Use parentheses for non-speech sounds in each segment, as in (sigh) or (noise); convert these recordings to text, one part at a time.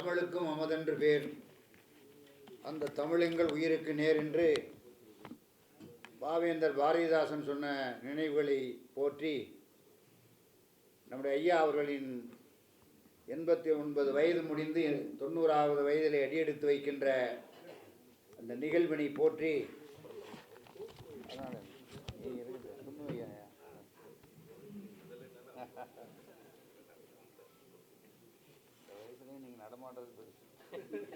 தமிழுக்கும் அமதென்று பேர். அந்த தமிழெங்கள் உயிருக்கு நேர் என்று பாவேந்தர் பாரதிதாசன் சொன்ன நினைவுகளை போற்றி நம்முடைய ஐயா அவர்களின் எண்பத்தி ஒன்பது வயது முடிந்து தொண்ணூறாவது வயதில் அடியெடுத்து வைக்கின்ற அந்த நிகழ்வினை போற்றி அதனால நீ இருக்குது, சும்மா வையா. இந்த வயசுலயும் பெருசு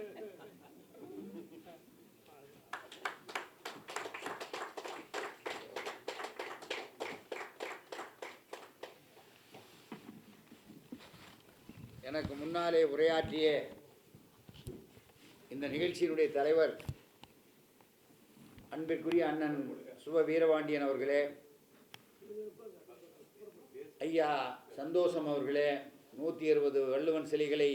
எனக்கு முன்னாலே உரையாற்றிய இந்த நிகழ்ச்சியினுடைய தலைவர் அன்பிற்குரிய அண்ணன் சுப வீரபாண்டியன் அவர்களே ஐயா சந்தோஷம் அவர்களே நூற்றி அறுபது வள்ளுவன் சிலைகளை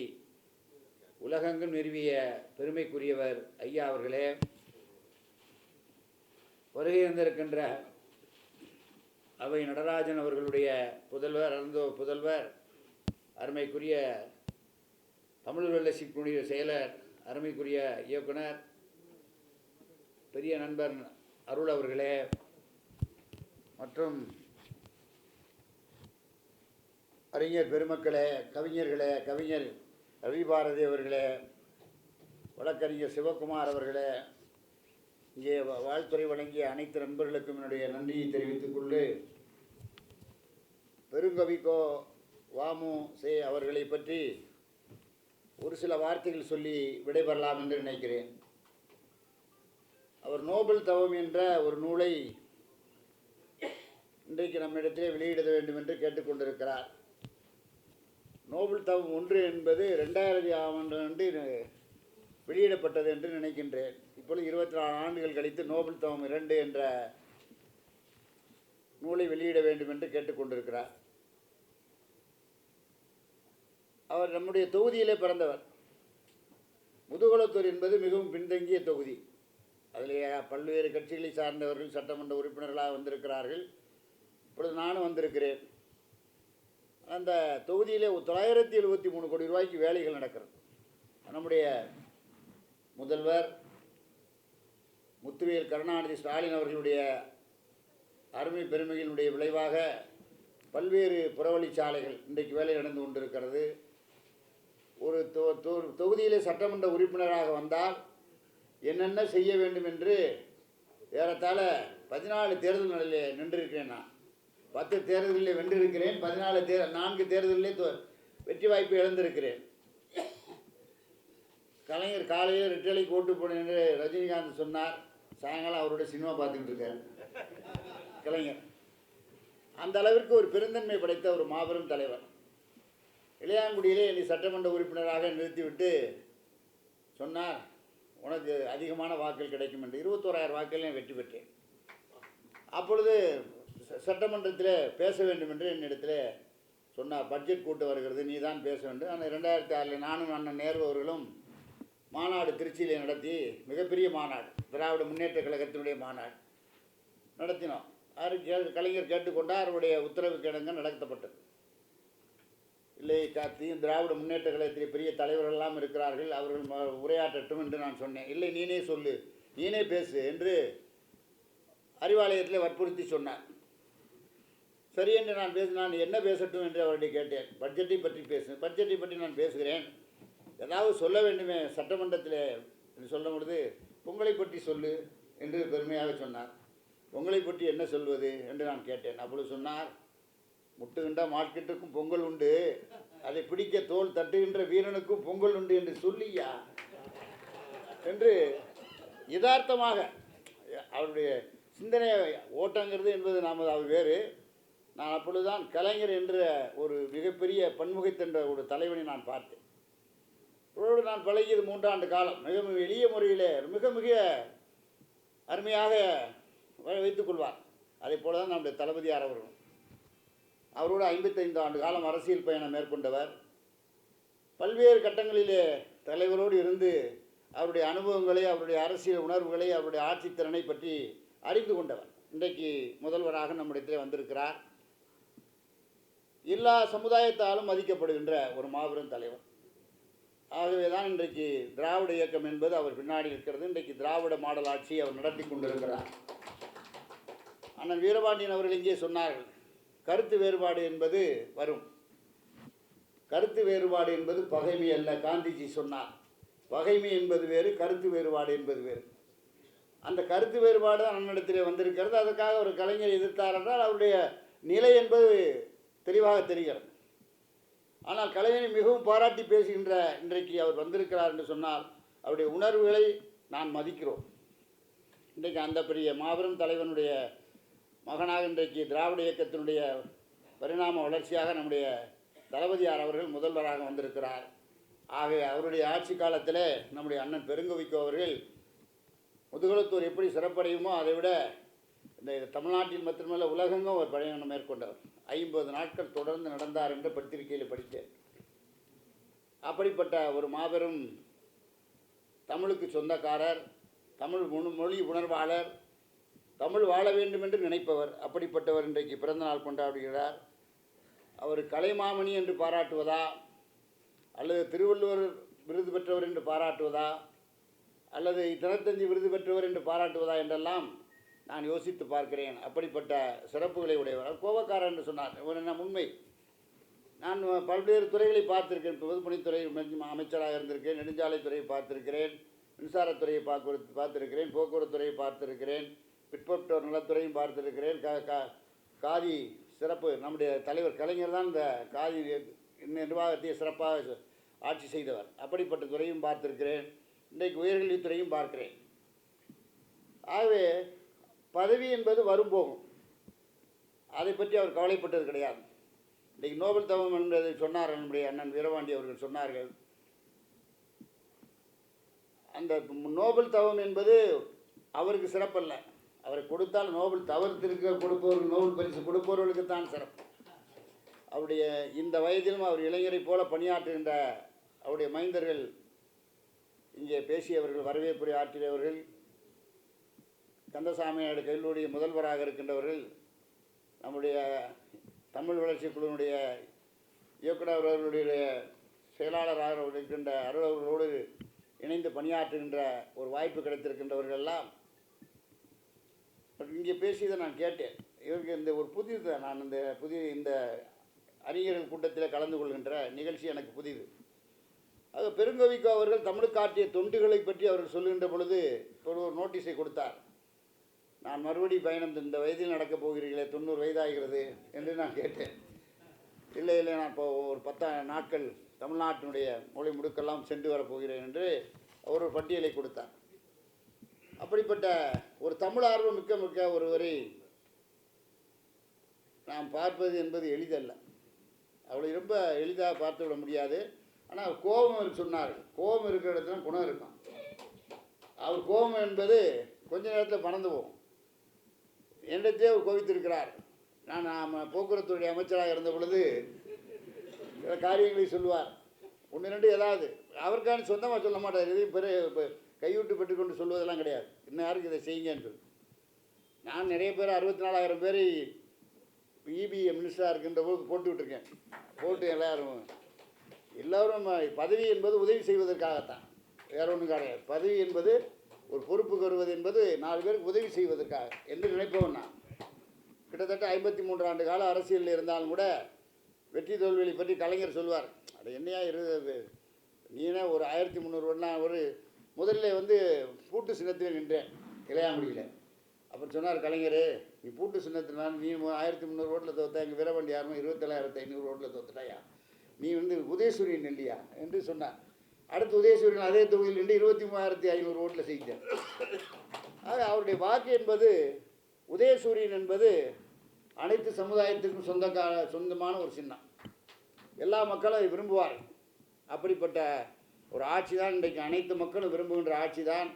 உலகங்கள் நிறுவிய பெருமைக்குரியவர் ஐயா அவர்களே வருகை வந்திருக்கின்ற அவை நடராஜன் அவர்களுடைய புதல்வர் அருந்தோ புதல்வர் அருமைக்குரிய தமிழ் வெள்ளசிப்புடைய செயலர் அருமைக்குரிய இயக்குனர் பெரிய நண்பர் அருள் அவர்களே மற்றும் அறிஞர் பெருமக்களே கவிஞர்களே கவிஞர் ரவி பாரதி அவர்களே வழக்கறிஞர் சிவகுமார் அவர்களே இங்கே வாழ்த்துறை வழங்கிய அனைத்து நண்பர்களுக்கும் என்னுடைய நன்றியை தெரிவித்துக் கொண்டு பெருங்கவிக்கோ வாமு சே அவர்களை பற்றி ஒரு சில வார்த்தைகள் சொல்லி விடைபெறலாம் என்று நினைக்கிறேன். அவர் நோபல் தவம் என்ற ஒரு நூலை இன்றைக்கு நம்மிடத்திலே வெளியிட வேண்டும் என்று கேட்டுக்கொண்டிருக்கிறார் நோபல் தவம் ஒன்று என்பது ரெண்டாயிரத்தி ஆண்டு ஆண்டு வெளியிடப்பட்டது என்று நினைக்கின்றேன். இப்பொழுது இருபத்தி நாலு ஆண்டுகள் கழித்து நோபல் தவம் இரண்டு என்ற நூலை வெளியிட வேண்டும் என்று கேட்டுக்கொண்டிருக்கிறார். அவர் நம்முடைய தொகுதியிலே பிறந்தவர். முதுகுளத்தூர் என்பது மிகவும் பின்தங்கிய தொகுதி. அதில் பல்வேறு கட்சிகளை சார்ந்தவர்கள் சட்டமன்ற உறுப்பினர்களாக வந்திருக்கிறார்கள். இப்பொழுது நானும் வந்திருக்கிறேன். அந்த தொகுதியிலே தொள்ளாயிரத்தி எழுபத்தி மூணு கோடி ரூபாய்க்கு வேலைகள் நடக்கிறது. நம்முடைய முதல்வர் முத்துவேல் கருணாநிதி ஸ்டாலின் அவர்களுடைய அருமை பெருமைகளினுடைய விளைவாக பல்வேறு புறவழிச்சாலைகள் இன்றைக்கு வேலை நடந்து கொண்டிருக்கிறது. ஒரு தொ- தொ- தொகுதியிலே சட்டமன்ற உறுப்பினராக வந்தால் என்னென்ன செய்ய வேண்டும் என்று ஏறத்தாழ பதினாலு தேர்தல் நிலையில் நின்றிருக்கிறேன் நான். பத்து தேர்தலில் வென்றிருக்கிறேன் பதினாலு தே நான்கு தேர்தலிலே வெற்றி வாய்ப்பு இழந்திருக்கிறேன். கலைஞர் காலையில் ரெட்டலைக்கு ஓட்டு போனேன் என்று ரஜினிகாந்த் சொன்னார். சாயங்காலம் அவரோட சினிமா பார்த்துக்கிட்டு இருக்கார். கலைஞர். அந்த அளவிற்கு ஒரு பெருந்தன்மை படைத்த ஒரு மாபெரும் தலைவர். இளையாங்குடியிலே என்னை சட்டமன்ற உறுப்பினராக நிறுத்திவிட்டு சொன்னார் உனக்கு அதிகமான வாக்கள் கிடைக்கும் என்று. இருபத்தோராயிரம் வாக்குகள் நான் வெற்றி பெற்றேன். அப்பொழுது சட்டமன்றத்தில் பேச வேண்டும் என்று என்னிடத்தில் சொன்னார் பட்ஜெட் கூட்டம் வருகிறது நீ தான் பேச வேண்டும். ஆனால் ரெண்டாயிரத்தி ஆறில் நானும் அண்ணன் நேரு அவர்களும் மாநாடு திருச்சியில் நடத்தி மிகப்பெரிய மாநாடு திராவிட முன்னேற்ற கழகத்தினுடைய மாநாடு நடத்தினோம். அவர் கே கலைஞர் கேட்டுக்கொண்டால் அவருடைய உத்தரவு கிடங்க நடத்தப்பட்டது. இல்லை காத்தியும் திராவிட முன்னேற்ற கழகத்தில் பெரிய தலைவர்களெல்லாம் இருக்கிறார்கள் அவர்கள் உரையாற்றட்டும் என்று நான் சொன்னேன். இல்லை நீனே சொல்லு நீனே பேசு என்று அறிவாலயத்தில் வற்புறுத்தி சொன்னார். சரி என்று நான் பேச நான் என்ன பேசட்டும் என்று அவர்கிட்ட கேட்டேன். பட்ஜெட்டை பற்றி பேசு பட்ஜெட்டை பற்றி நான் பேசுகிறேன். ஏதாவது சொல்ல வேண்டுமே சட்டமன்றத்தில் என்று சொல்லும் பொழுது பொங்கலை பற்றி சொல்லு என்று பெருமையாக சொன்னார். பொங்கலை பற்றி என்ன சொல்வது? என்று நான் கேட்டேன். அப்பொழுது சொன்னார் முட்டுகின்ற மார்க்கெட்டுக்கும் பொங்கல் உண்டு. அதை பிடிக்க தோல் தட்டுகின்ற வீரனுக்கும் பொங்கல் உண்டு என்று சொல்லியா? என்று யதார்த்தமாக அவருடைய சிந்தனை ஓட்டங்கிறது என்பது நாம் அவர் வேறு. நான் அப்பொழுதுதான் கலைஞர் என்ற ஒரு மிகப்பெரிய பன்முகைத்தென்ற ஒரு தலைவனை நான் பார்த்தேன். இவரோடு நான் பழகியது மூன்றாண்டு காலம். மிக மிக எளிய முறையில் மிக மிக அருமையாக வைத்துக்கொள்வார் வைத்துக் கொள்வார். அதே போல தான் நம்முடைய தளபதியார் அவர்களும். அவரோடு ஐம்பத்தைந்து ஆண்டு காலம் அரசியல் பயணம் மேற்கொண்டவர். பல்வேறு கட்டங்களிலே தலைவரோடு இருந்து அவருடைய அனுபவங்களை அவருடைய அரசியல் உணர்வுகளை அவருடைய ஆட்சித்திறனை பற்றி அறிந்து கொண்டவர். இன்றைக்கு முதல்வராக நம்முடையத்திலே வந்திருக்கிறார். எல்லா சமுதாயத்தாலும் மதிக்கப்படுகின்ற ஒரு மாபெரும் தலைவர். ஆகவே தான் இன்றைக்கு திராவிட இயக்கம் என்பது அவர் பின்னாடி இருக்கிறது இன்றைக்கு திராவிட மாடல் ஆட்சி அவர் நடத்தி கொண்டிருக்கிறார். அண்ணன் வீரபாண்டியன் அவர்கள் இங்கே சொன்னார்கள் கருத்து வேறுபாடு என்பது வரும். கருத்து வேறுபாடு என்பது பகைமை அல்ல காந்திஜி சொன்னார். பகைமை என்பது வேறு கருத்து வேறுபாடு என்பது வேறு. அந்த கருத்து வேறுபாடு தான் அண்ணனிடத்திலே வந்திருக்கிறது. அதற்காக ஒரு கலைஞர் எதிர்த்தார் என்றால் அவருடைய நிலை என்பது தெளிவாக தெரிகிறது. ஆனால் கலைஞனை மிகவும் பாராட்டி பேசுகின்ற இன்றைக்கு அவர் வந்திருக்கிறார் என்று சொன்னால் அவருடைய உணர்வுகளை நான் மதிக்கிறோம். இன்றைக்கு அந்த பெரிய மாபெரும் தலைவனுடைய மகனாக இன்றைக்கு திராவிட இயக்கத்தினுடைய பரிணாம வளர்ச்சியாக நம்முடைய தளபதியார் அவர்கள் முதல்வராக வந்திருக்கிறார். ஆக அவருடைய ஆட்சி காலத்தில் நம்முடைய அண்ணன் பெருங்கவிக்கோ அவர்கள் முதுகுளத்தூர் எப்படி சிறப்படையுமோ அதை விட இந்த தமிழ்நாட்டில் மட்டுமல்ல உலகமும் ஒரு பயணம் மேற்கொண்டவர் ஐம்பது நாட்கள் தொடர்ந்து நடந்தார் என்று பத்திரிகையில் படித்தேன். அப்படிப்பட்ட ஒரு மாபெரும் தமிழுக்கு சொந்தக்காரர் தமிழ் மொழி உணர்வாளர் தமிழ் வாழ வேண்டும் என்று நினைப்பவர். அப்படிப்பட்டவர் இன்றைக்கு பிறந்தநாள் கொண்டாடுகிறார். அவர் கலைமாமணி என்று பாராட்டுவதா அல்லது திருவள்ளுவர் விருது பெற்றவர் என்று பாராட்டுவதா அல்லது தினத்தந்தி விருது பெற்றவர் என்று பாராட்டுவதா என்றெல்லாம் நான் யோசித்து பார்க்கிறேன். அப்படிப்பட்ட சிறப்புகளை உடையவர் அவர் கோபக்காரர் என்று சொன்னார். ஒரு என்ன உண்மை? நான் பல்வேறு துறைகளை பார்த்திருக்கேன். பொதுப்பணித்துறை அமைச்சராக இருந்திருக்கேன். நெடுஞ்சாலைத்துறையை பார்த்திருக்கிறேன். மின்சாரத்துறையை பார்க்க பார்த்திருக்கிறேன். போக்குவரத்துறையை பார்த்திருக்கிறேன். பிற்பட்டோர் நலத்துறையும் பார்த்திருக்கிறேன். கா கா காதி சிறப்பு நம்முடைய தலைவர் கலைஞர் தான் இந்த காதி நிர்வாகத்தை சிறப்பாக ஆட்சி செய்தவர். அப்படிப்பட்ட துறையும் பார்த்திருக்கிறேன். இன்றைக்கு உயர்கல்வித்துறையும் பார்க்கிறேன். ஆகவே பதவி என்பது வரும் போகும். அதை பற்றி அவர் கவலைப்பட்டது கிடையாது. இன்றைக்கு நோபல் தவம் என்பதை சொன்னார் நம்முடைய அண்ணன் வீரபாண்டி அவர்கள் சொன்னார்கள். அந்த நோபல் தவம் என்பது அவருக்கு சிறப்பல்ல. அவரை கொடுத்தால் நோபல் தவறுத்திருக்க கொடுப்பவர்கள் நோபல் பரிசு கொடுப்பவர்களுக்கு தான் சிறப்பு. அவருடைய இந்த வயதிலும் அவர் இளைஞரை போல பணியாற்றுகின்ற அவருடைய மைந்தர்கள் இங்கே பேசியவர்கள் வரவேற்புரை ஆற்றியவர்கள் கந்தசாமியோட கல்லூரி முதல்வராக இருக்கின்றவர்கள் நம்முடைய தமிழ் வளர்ச்சி குழுவினுடைய இயக்குனர் அவர்களுடைய செயலாளராக இருக்கின்ற அலுவலர்களோடு இணைந்து பணியாற்றுகின்ற ஒரு வாய்ப்பு கிடைத்திருக்கின்றவர்கள் எல்லாம் இங்கே பேசியதை நான் கேட்டேன். இவருக்கு இந்த ஒரு புதிது நான் இந்த புதிய இந்த அறிஞர்கள் கூட்டத்தில் கலந்து கொள்கின்ற நிகழ்ச்சி எனக்கு புதிது. அது பெருங்கவிக்கோ அவர்கள் தமிழுக்காற்றிய தொண்டுகளை பற்றி அவர்கள் சொல்லுகின்ற பொழுது ஒரு நோட்டீஸை கொடுத்தார். நான் மறுபடி பயணம் இந்த வயதில் நடக்கப் போகிறீர்களே தொண்ணூறு வயதாகிறது என்று நான் கேட்டேன். இல்லை இல்லை நான் இப்போ ஒரு பத்தா நாட்கள் தமிழ்நாட்டினுடைய மொழி முடுக்கெல்லாம் சென்று வரப்போகிறேன் என்று அவர் ஒரு பட்டியலை கொடுத்தார். அப்படிப்பட்ட ஒரு தமிழ் ஆர்வம் மிக்க மிக்க ஒருவரை நாம் பார்ப்பது என்பது எளிதல்ல. அவளை ரொம்ப எளிதாக பார்த்து விட முடியாது. ஆனால் கோபம் சொன்னார். கோபம் இருக்கிற இடத்துல குணம் இருக்கும். அவர் கோபம் என்பது கொஞ்ச நேரத்தில் பறந்து போகும். என்னிடத்தே அவர் நான் நாம் போக்குவரத்துடைய அமைச்சராக இருந்த பொழுது சில காரியங்களை சொல்லுவார். ஒன்று ரெண்டு ஏதாவது. அவருக்கான சொந்தமாக சொல்ல மாட்டார். எதையும் பெரிய இப்போ கைவிட்டு பெற்றுக்கொண்டு சொல்வதெல்லாம் கிடையாது. இன்னும் யாருக்கு இதை செய்யுங்கன்னு சொல்லி. நான் நிறைய பேர் அறுபத்தி நாலாயிரம் பேர் இபிஎம் மினிஸ்டராக இருக்கின்ற போது போட்டு விட்டுருக்கேன். போட்டு எல்லாரும் எல்லோரும் பதவி என்பது உதவி செய்வதற்காகத்தான். வேற ஒன்றும் கிடையாது. பதவி என்பது ஒரு பொறுப்புக்கு வருவது என்பது நாலு பேருக்கு உதவி செய்வதற்காக. என்று நினைப்பவன் நான் கிட்டத்தட்ட ஐம்பத்தி மூன்று ஆண்டு கால அரசியலில் இருந்தாலும் கூட வெற்றி தோல்வியை பற்றி கலைஞர் சொல்வார் அது என்னையா இருந்தது? நீனே ஒரு ஆயிரத்தி முந்நூறு ஒரு முதல்ல வந்து பூட்டு சின்னத்தில் நின்றேன் இளையாங்குடியில் அப்புறம் சொன்னார் கலைஞர் நீ பூட்டு சின்னத்தினால நீ ஆயிரத்தி முந்நூறு ஓட்டில் தோத்த எங்கள் வீரவண்டி யாரும் இருபத்தேழாயிரத்தி ஐநூறு ஓட்டில் தோத்துட்டாயா? நீ வந்து உதயசூரியன் இல்லையா என்று சொன்னார். அடுத்து உதயசூரியன் அதே தொகுதியில் நின்று இருபத்தி மூவாயிரத்தி ஐநூறு ஓட்டில் செய்தார் ஆக அவருடைய வாக்கு என்பது உதயசூரியன் என்பது அனைத்து சமுதாயத்திற்கும் சொந்தக்கார சொந்தமான ஒரு சின்னம். எல்லா மக்களும் அதை விரும்புவார்கள் அப்படிப்பட்ட ஒரு ஆட்சி தான் இன்றைக்கு அனைத்து மக்களும் விரும்புகின்ற ஆட்சி தான்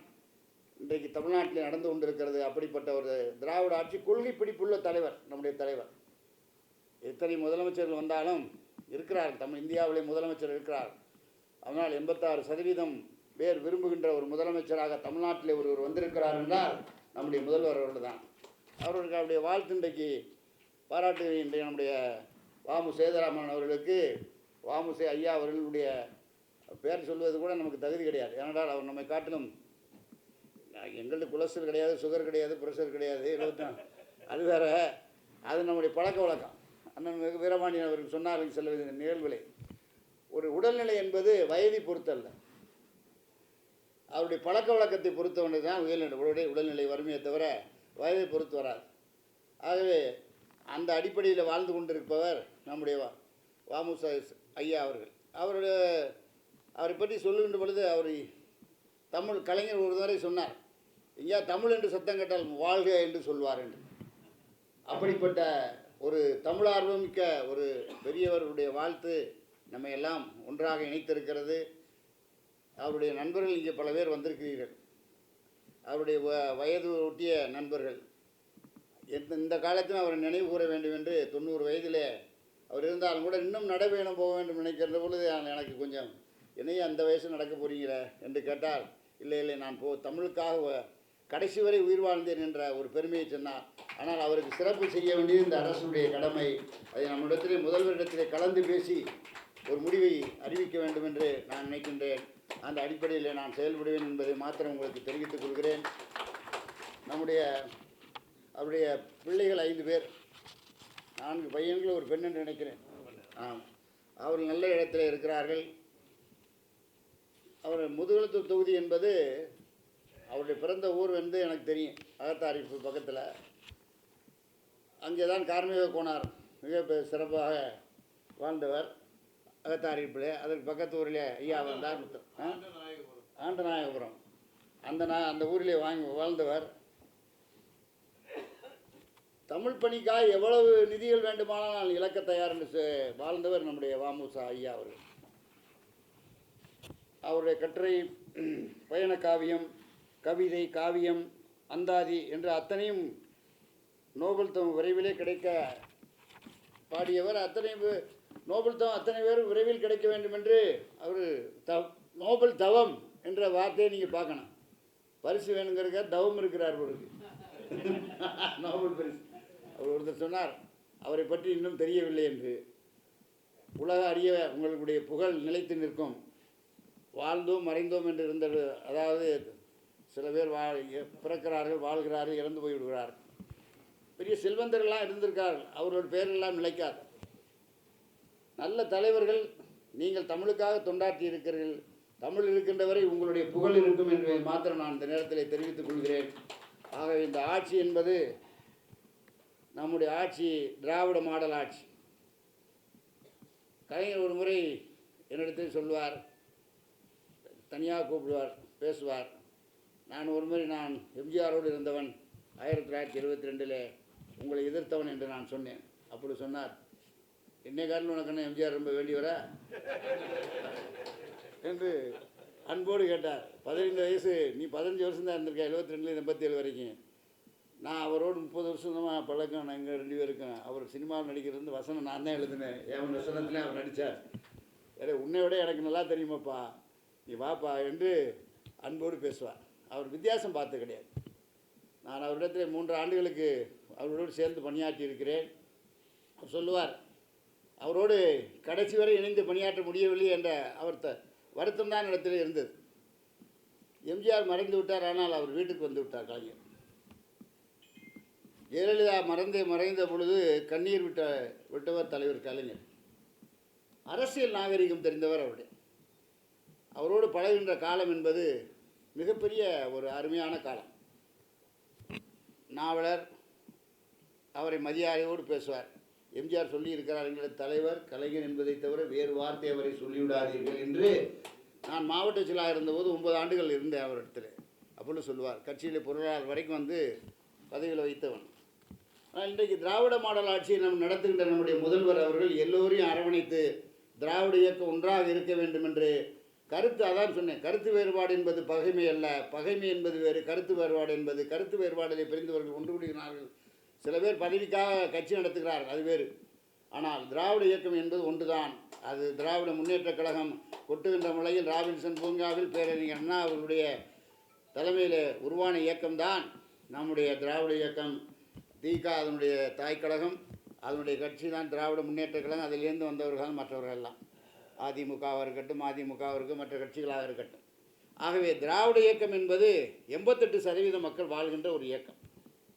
இன்றைக்கு தமிழ்நாட்டில் நடந்து கொண்டிருக்கிறது. அப்படிப்பட்ட ஒரு திராவிட ஆட்சி கொள்கை பிடிப்புள்ள தலைவர் நம்முடைய தலைவர். எத்தனை முதலமைச்சர்கள் வந்தாலும் இருக்கிறார் தமிழ் இந்தியாவிலே முதலமைச்சர் இருக்கிறார். அதனால் எண்பத்தாறு சதவீதம் பேர் விரும்புகின்ற ஒரு முதலமைச்சராக தமிழ்நாட்டில் ஒருவர் வந்திருக்கிறார் என்றால் நம்முடைய முதல்வர் அவர்கள் தான் அவர்களுக்கு அவருடைய வாழ்த்து இன்றைக்கு பாராட்டுகின்ற நம்முடைய வாமு சேதராமன் அவர்களுக்கு. வாமுசே ஐயா அவர்களுடைய பேர் சொல்வது கூட நமக்கு தகுதி கிடையாது. ஏனென்றால் அவர் நம்மை காட்டிலும் எங்கள்ட்ட கொலஸ்ட்ரால் கிடையாது சுகர் கிடையாது ப்ரெஷர் கிடையாது இருபத்தாம் அது வேற. அது நம்முடைய பழக்க வழக்கம். அண்ணன் வீரபாண்டியன் அவருக்கு சொன்னார்கள் சில நிகழ்வுகளை ஒரு உடல்நிலை என்பது வயதை பொறுத்தல்ல. அவருடைய பழக்க வழக்கத்தை பொறுத்தவனை தான் உயர்நிலை உடல் உடல்நிலை வறுமையை தவிர வயதை பொறுத்து வராது. ஆகவே அந்த அடிப்படையில் வாழ்ந்து கொண்டிருப்பவர் நம்முடைய வாமுச ஐயா அவர்கள். அவருடைய அவரை பற்றி சொல்லுகின்ற பொழுது அவர் தமிழ் கலைஞர் ஒரு முறை சொன்னார் ஐயா தமிழ் என்று சத்தம் கேட்டால் வாழ்க என்று சொல்வார் என்று. அப்படிப்பட்ட ஒரு தமிழார்வமிக்க ஒரு பெரியவருடைய வாழ்த்து நம்ம எல்லாம் ஒன்றாக இணைத்திருக்கிறது. அவருடைய நண்பர்கள் இங்கே பல பேர் வந்திருக்கிறீர்கள். அவருடைய வ- வயது ஒட்டிய நண்பர்கள். எந்த இந்த காலத்திலும் அவரை நினைவு கூற வேண்டும் என்று தொண்ணூறு வயதிலே அவர் இருந்தாலும் கூட இன்னும் நடைபயணம் போக வேண்டும் நினைக்கிற பொழுது எனக்கு கொஞ்சம் என்னையே அந்த வயசு நடக்க போகிறீங்களே என்று கேட்டால் இல்லை இல்லை நான் போ தமிழுக்காக கடைசி வரை உயிர் வாழ்ந்தேன் என்ற ஒரு பெருமையை சொன்னார். ஆனால் அவருக்கு சிறப்பு செய்ய வேண்டியது இந்த அரசுடைய கடமை. அதை நம்மிடத்திலே முதல்வரிடத்திலே கலந்து பேசி ஒரு முடிவை அறிவிக்க வேண்டும் என்று நான் நினைக்கின்றேன். அந்த அடிப்படையில் நான் செயல்படுவேன் என்பதை மாத்திரம் உங்களுக்கு தெரிவித்துக் கொள்கிறேன். நம்முடைய அவருடைய பிள்ளைகள் ஐந்து பேர். நான்கு பையன்கள் ஒரு பெண் என்று நினைக்கிறேன். ஆம். அவர்கள் நல்ல இடத்தில் இருக்கிறார்கள். அவர் முதுகுளத்தூர் தொகுதி என்பது அவருடைய பிறந்த ஊர் வந்து எனக்கு தெரியும். அகத்தாரிப்பு பக்கத்தில். அங்கே தான் கார்மிக கோனார் மிக சிறப்பாக வாழ்ந்தவர். அகத்தாரிப்பில் அதற்கு பக்கத்து ஊரில் ஐயா வந்தார் ஆண்டநாயகபுரம். அந்த நான் அந்த ஊரிலே வாங்கி வாழ்ந்தவர். தமிழ் பணிக்காக எவ்வளவு நிதிகள் வேண்டுமானால் நான் இழக்க தயார் என்று வாழ்ந்தவர் நம்முடைய வாமுசா ஐயா அவர்கள். அவருடைய கட்டுரை பயண காவியம் கவிதை காவியம் அந்தாதி என்ற அத்தனையும் நோபல் தம் விரைவிலே கிடைக்க பாடியவர். அத்தனை நோபல் தவம் அத்தனை பேரும் விரைவில் கிடைக்க வேண்டும் என்று அவர் த நோபல் தவம் என்ற வார்த்தையை நீங்கள் பார்க்கணும். பரிசு வேணுங்கிறக்க தவம் இருக்கிறார் அவருக்கு (laughs) நோபல் பரிசு. அவர் ஒருத்தர் சொன்னார் அவரை பற்றி இன்னும் தெரியவில்லை என்று. உலக அறிய உங்களுடைய புகழ் நிலைத்து நிற்கும். வாழ்ந்தோம் மறைந்தோம் என்று இருந்த அதாவது சில பேர் வா பிறக்கிறார்கள் வாழ்கிறார்கள் இறந்து போய்விடுகிறார்கள். பெரிய செல்வந்தர்கள்லாம் இருந்திருக்கார்கள். அவரோட பேரெல்லாம் நிலைக்காது. நல்ல தலைவர்கள் நீங்கள் தமிழுக்காக தொண்டாற்றி இருக்கிறீர்கள். தமிழ் இருக்கின்ற வரை உங்களுடைய புகழ் இருக்கும் என்பதை மாத்திரம் நான் இந்த நேரத்தில் தெரிவித்துக் கொள்கிறேன். ஆகவே இந்த ஆட்சி என்பது நம்முடைய ஆட்சி திராவிட மாடல் ஆட்சி. கலைஞர் ஒரு முறை என்னிடத்தில் சொல்வார் தனியாக கூப்பிடுவார் பேசுவார். நான் ஒரு முறை நான் எம்ஜிஆரோடு இருந்தவன் ஆயிரத்தி தொள்ளாயிரத்தி எழுபத்தி ரெண்டில் உங்களை எதிர்த்தவன் என்று நான் சொன்னேன். அப்படி சொன்னார். என்னை காரணம் உனக்கு என்ன எம்ஜிஆர் ரொம்ப வேண்டியவரா என்று அன்போடு கேட்டார். பதினைந்து வயசு நீ பதினஞ்சு வருஷம் தான் இருந்திருக்க எழுபத்தி ரெண்டுலேருந்து எண்பத்தி ஏழு வரைக்கும். நான் அவரோடு முப்பது வருஷம்தான் பழக்கம் பழக்கம் நாங்கள் ரெண்டு பேருக்கும். அவர் சினிமாவில் நடிக்கிறது வசனம் நான் தான் எழுதினேன். என் வசனத்தில் அவர் நடித்தார் ஏடே உன்னை விட எனக்கு நல்லா தெரியுமாப்பா? நீ வாப்பா என்று அன்போடு பேசுவார். அவர் வித்தியாசம் பார்த்து கிடையாது. நான் அவரிடத்தில் மூன்று ஆண்டுகளுக்கு அவரோடு சேர்ந்து பணியாற்றி இருக்கிறேன். அவர் சொல்லுவார் அவரோடு கடைசி வரை இணைந்து பணியாற்ற முடியவில்லை என்ற அவர் த வருத்தம்தான் இடத்துல இருந்தது. எம்ஜிஆர் மறைந்து விட்டார் ஆனால் அவர் வீட்டுக்கு வந்து விட்டார் கலைஞர் ஜெயலலிதா மறைந்து மறைந்த பொழுது கண்ணீர் விட்ட விட்டவர் தலைவர் கலைஞர். அரசியல் நாகரிகம் தெரிந்தவர் அவருடைய அவரோடு பழகின்ற காலம் என்பது மிகப்பெரிய ஒரு அருமையான காலம். நாவலர் அவரை மதியாரையோடு பேசுவார். எம்ஜிஆர் சொல்லியிருக்கிறார் எங்களது தலைவர் கலைஞர் என்பதை தவிர வேறு வார்த்தை அவரை சொல்லிவிடாதீர்கள் என்று நான் மாவட்ட செயலாக இருந்தபோது ஒன்பது ஆண்டுகள் இருந்தேன் அவரிடத்தில் அப்படின்னு சொல்லுவார். கட்சியில் பொருளாளர் வரைக்கும் வந்து பதவியில் வைத்தவன். ஆனால் இன்றைக்கு திராவிட மாடல் ஆட்சியை நாம் நடத்துகின்ற நம்முடைய முதல்வர் அவர்கள் எல்லோரையும் அரவணைத்து திராவிட இயக்கம் ஒன்றாக இருக்க வேண்டும் என்று கருத்து அதான் சொன்னேன். கருத்து வேறுபாடு என்பது பகைமை அல்ல. பகைமை என்பது வேறு கருத்து வேறுபாடு என்பது கருத்து வேறுபாடுகளை பிரிந்தவர்கள் ஒன்று கூடுகிறார்கள் சில பேர் பதவிக்காக கட்சி நடத்துகிறார் அது வேறு. ஆனால் திராவிட இயக்கம் என்பது ஒன்றுதான். அது திராவிட முன்னேற்றக் கழகம் கொட்டுகின்ற மலையில் ராபின்சன் பூங்காவில் பேரறிஞர் அண்ணா அவர்களுடைய தலைமையில் உருவான இயக்கம்தான் நம்முடைய திராவிட இயக்கம். திக அதனுடைய தாய் கழகம் அதனுடைய கட்சி தான் திராவிட முன்னேற்ற கழகம். அதிலேருந்து வந்தவர்கள் மற்றவர்கள் எல்லாம் அதிமுகவாக இருக்கட்டும் அதிமுகவாக இருக்கட்டும் மற்ற கட்சிகளாக இருக்கட்டும். ஆகவே திராவிட இயக்கம் என்பது எண்பத்தெட்டு சதவீத மக்கள் வாழ்கின்ற ஒரு இயக்கம்.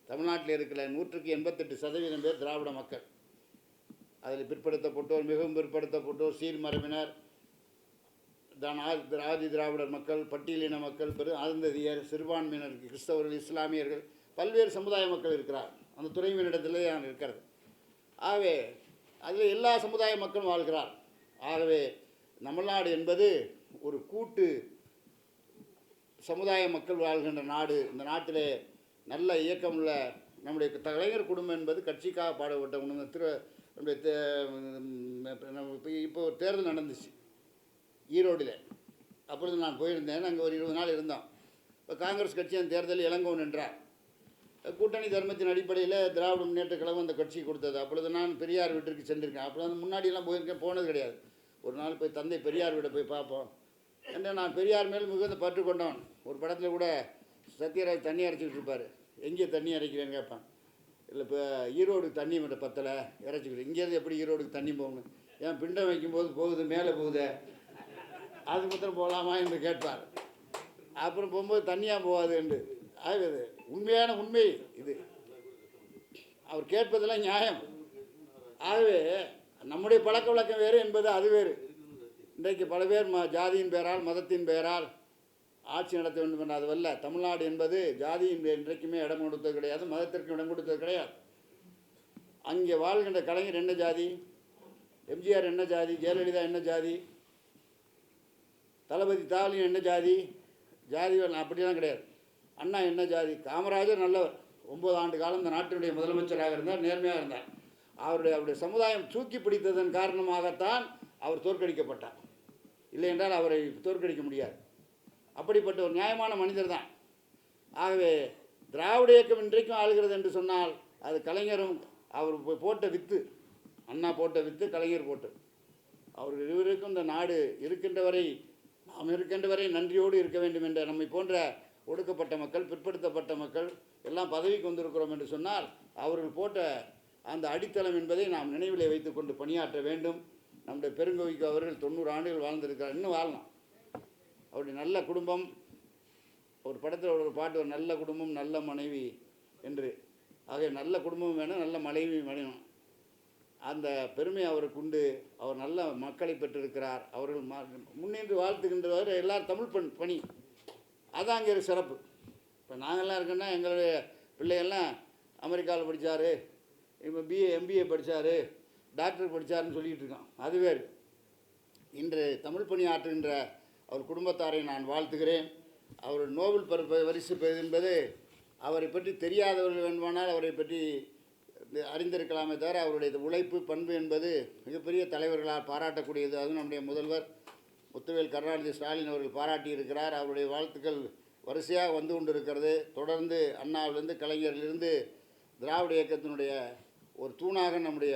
தமிழ்நாட்டில் இருக்கிற நூற்றுக்கு எண்பத்தெட்டு சதவீதம் பேர் திராவிட மக்கள். அதில் பிற்படுத்தப்பட்டோர் மிகவும் பிற்படுத்தப்பட்டோர் சீர்மரபினர் தான் ஆதி திராவிடர் மக்கள் பட்டியலின மக்கள் பெரு ஆழ்ந்ததியர் சிறுபான்மையினர் கிறிஸ்தவர்கள் இஸ்லாமியர்கள் பல்வேறு சமுதாய மக்கள் இருக்கிறார். அந்த துறைவினிடத்திலே நான் இருக்கிறது. ஆகவே அதில் எல்லா சமுதாய மக்களும் வாழ்கிறார். ஆகவே தமிழ்நாடு என்பது ஒரு கூட்டு சமுதாய மக்கள் வாழ்கின்ற நாடு. இந்த நாட்டிலே நல்ல இயக்கம் உள்ள நம்முடைய கலைஞர் குடும்பம் என்பது கட்சிக்காக பாடுபட்ட உணவு. திரு நம்முடைய தே- நம்ம இப்போ ஒரு தேர்தல் நடந்துச்சு ஈரோடில். அப்பொழுது நான் போயிருந்தேன் அங்கே ஒரு இருபது நாள் இருந்தோம். இப்போ காங்கிரஸ் கட்சி அந்த தேர்தலில் இளங்கோவன் என்றார். கூட்டணி தர்மத்தின் அடிப்படையில் திராவிட முன்னேற்ற கழகம் அந்த கட்சி கொடுத்தது. அப்பொழுது நான் பெரியார் வீட்டிற்கு சென்றிருக்கேன். அப்பொழுது அந்த முன்னாடியெல்லாம் போயிருக்கேன் போனது கிடையாது. ஒரு நாள் போய் தந்தை பெரியார் வீட்டை போய் பார்ப்போம் என்று நான் பெரியார் மேல் மிகுந்த பற்று கொண்டவன். ஒரு படத்தில் கூட சத்யராஜ் தண்ணி அரைச்சிக்கிட்டு இருப்பார். எங்கே தண்ணி அரைக்கிறேன்னு கேட்பேன். இல்லை இப்போ ஈரோடு தண்ணி மட்டும் பத்தலை இறைச்சிக்கிறேன் இங்கேருந்து எப்படி ஈரோடுக்கு தண்ணி போகணும்? ஏன் பிண்டம் வைக்கும்போது போகுது மேலே போகுதே? அது மாத்திரம் போகலாமா என்று கேட்பார். அப்புறம் போகும்போது தண்ணியாக போகாது என்று. ஆகுது உண்மையான உண்மை இது. அவர் கேட்பதெல்லாம் நியாயம். ஆகவே நம்முடைய பழக்க வழக்கம் வேறு என்பது அது வேறு. இன்றைக்கு பல பேர் ம ஜாதியின் பெயரால் மதத்தின் பெயரால் ஆட்சி நடத்த வேண்டும் என்ற அதுவல்ல தமிழ்நாடு என்பது ஜாதி இன்றைக்குமே இடம் கொடுத்தது கிடையாது மதத்திற்கும் இடம் கொடுத்தது கிடையாது. அங்கே வாழ்கின்ற கலைஞர் என்ன ஜாதி? எம்ஜிஆர் என்ன ஜாதி? ஜெயலலிதா என்ன ஜாதி? தளபதி தாலின் என்ன ஜாதி? ஜாதி அப்படிலாம் கிடையாது. அண்ணா என்ன ஜாதி? காமராஜர் நல்லவர். ஒம்பது ஆண்டு காலம் இந்த நாட்டினுடைய முதலமைச்சராக இருந்தார் நேர்மையாக இருந்தார். அவருடைய அவருடைய சமுதாயம் தூக்கி பிடித்ததன் காரணமாகத்தான் அவர் தோற்கடிக்கப்பட்டார். இல்லை என்றால் அவரை தோற்கடிக்க முடியாது. அப்படிப்பட்ட ஒரு நியாயமான மனிதர் தான். ஆகவே திராவிட இயக்கம் இன்றைக்கும் ஆளுகிறது என்று சொன்னால் அது கலைஞரும் அவர் போட்ட வித்து அண்ணா போட்ட வித்து கலைஞர் போட்டு. அவர் இருவருக்கும் இந்த நாடு இருக்கின்ற வரை நாம் இருக்கின்ற வரை நன்றியோடு இருக்க வேண்டும் என்ற நம்மை போன்ற ஒடுக்கப்பட்ட மக்கள் பிற்படுத்தப்பட்ட மக்கள் எல்லாம் பதவிக்கு வந்திருக்கிறோம் என்று சொன்னால் அவர்கள் போட்ட அந்த அடித்தளம் என்பதை நாம் நினைவிலே வைத்துக்கொண்டு பணியாற்ற வேண்டும். நம்முடைய பெருங்கோவிக்கு அவர்கள் தொண்ணூறு ஆண்டுகள் வாழ்ந்திருக்கிறார். இன்னும் வாழலாம். அவருடைய நல்ல குடும்பம் ஒரு படத்தில் ஒரு பாட்டு ஒரு நல்ல குடும்பம் நல்ல மனைவி என்று. ஆக நல்ல குடும்பம் வேணும் நல்ல மனைவி வேணும். அந்த பெருமை அவருக்கு உண்டு. அவர் நல்ல மக்களை பெற்றிருக்கிறார். அவர்கள் ம- முன்னின்று வாழ்த்துகின்றவர் எல்லாரும் தமிழ் பண் பணி. அதான் அங்கே ஒரு சிறப்பு. இப்போ நாங்கள்லாம் இருக்கோன்னா எங்களுடைய பிள்ளைகள்லாம் அமெரிக்காவில் படித்தார் இப்போ பிஏ எம்பிஏ படித்தார் டாக்டர் படித்தாருன்னு சொல்லிகிட்டு இருக்கோம். அதுவே இன்று தமிழ் பணி ஆற்றுகின்ற அவர் குடும்பத்தாரை நான் வாழ்த்துகிறேன். அவர் நோபல் பரி பரிசு என்பது அவரை பற்றி தெரியாதவர்கள் வேண்டுமானால் அவரை பற்றி அறிந்திருக்கலாமே தவிர அவருடைய உழைப்பு பண்பு என்பது மிகப்பெரிய தலைவர்களால் பாராட்டக்கூடியது. அதுவும் நம்முடைய முதல்வர் முத்துவேல் கருணாநிதி ஸ்டாலின் அவர்கள் பாராட்டியிருக்கிறார். அவருடைய வாழ்த்துக்கள் வரிசையாக வந்து கொண்டிருக்கிறது. தொடர்ந்து அண்ணாவிலிருந்து கலைஞரிலிருந்து திராவிட இயக்கத்தினுடைய ஒரு தூணாக நம்முடைய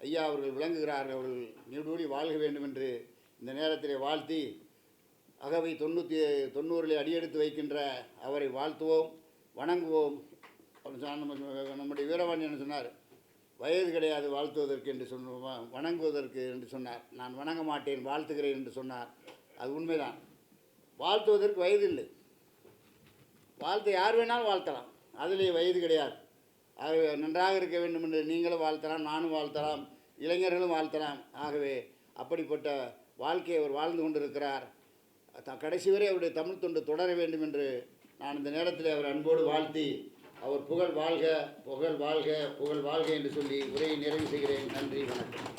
ஐயா அவர்கள் விளங்குகிறார்கள். அவர்கள் நீடூடி வாழ்க வேண்டும் என்று இந்த நேரத்திலே வாழ்த்தி அகவை தொண்ணூற்றி தொண்ணூறில் அடியெடுத்து வைக்கின்ற அவரை வாழ்த்துவோம் வணங்குவோம். நம்முடைய வீரவாணி என்ன சொன்னார்? வயது கிடையாது வாழ்த்துவதற்கு என்று சொன்ன வணங்குவதற்கு என்று சொன்னார். நான் வணங்க மாட்டேன் வாழ்த்துகிறேன் என்று சொன்னார். அது உண்மைதான். வாழ்த்துவதற்கு வயது இல்லை. வாழ்த்து யார் வேணாலும் வாழ்த்தலாம். அதிலே வயது கிடையாது. ஆகவே நன்றாக இருக்க வேண்டும் என்று நீங்களும் வாழ்த்தலாம் நானும் வாழ்த்தலாம் இளைஞர்களும் வாழ்த்தலாம். ஆகவே அப்படிப்பட்ட வாழ்க்கையை அவர் வாழ்ந்து கொண்டிருக்கிறார். கடைசி வரை அவருடைய தமிழ் தொண்டு தொடர வேண்டும் என்று நான் இந்த நேரத்தில் அவர் அன்போடு வாழ்த்தி அவர் புகழ் வாழ்க புகழ் வாழ்க புகழ் வாழ்க என்று சொல்லி உரையை நிறைவு செய்கிறேன். நன்றி வணக்கம்.